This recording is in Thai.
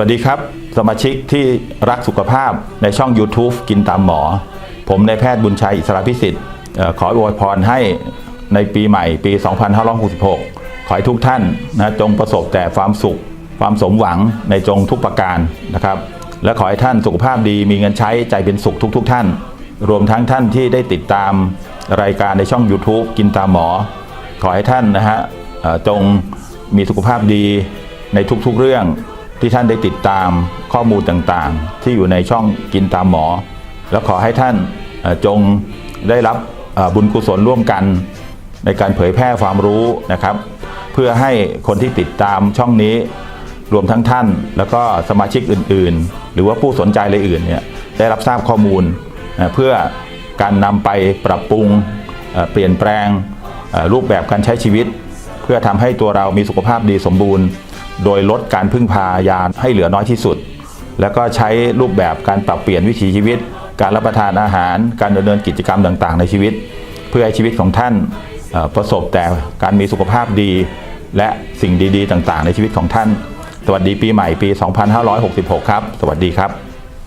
วัสดีครับ สมาชิกที่รักสุขภาพในช่อง YouTube กินตามหมอ ผมนายแพทย์บุญชัย อิสระพิสิทธิ์ ขออวยพรให้ในปีใหม่ปี 2566 ขอให้ทุกท่านนะจงประสบแต่ความสุข ความสมหวังในจงทุกประการนะครับ และขอให้ท่านสุขภาพดีมีเงินใช้ใจเป็นสุขทุกๆท่าน รวมทั้งท่านที่ได้ติดตามรายการในช่อง YouTube กินตามหมอ ขอให้ท่านนะฮะจงมีสุขภาพดีในทุกๆเรื่อง ที่ท่านได้ติดตามข้อมูลต่างๆ ที่อยู่ในช่องกินตามหมอ แล้วขอให้ท่านจงได้รับบุญกุศลร่วมกัน ในการเผยแพร่ความรู้นะครับ เพื่อให้คนที่ติดตามช่องนี้รวมทั้งท่าน แล้วก็สมาชิกอื่นๆ หรือว่าผู้สนใจรายอื่นเนี่ยได้รับทราบข้อมูลเพื่อการนำไปปรับปรุงเปลี่ยนแปลงรูปแบบการใช้ชีวิต เพื่อทำให้ตัวเรามีสุขภาพดีสมบูรณ์ โดยลดการพึ่งพายาให้เหลือน้อยที่สุด แล้วก็ใช้รูปแบบการปรับเปลี่ยนวิถีชีวิต การรับประทานอาหาร การดำเนินกิจกรรมต่างๆ ในชีวิต เพื่อให้ชีวิตของท่านประสบแต่การมีสุขภาพดี และสิ่งดีๆ ต่างๆ ในชีวิตของท่าน สวัสดีปีใหม่ปี 2566 ครับ สวัสดีครับ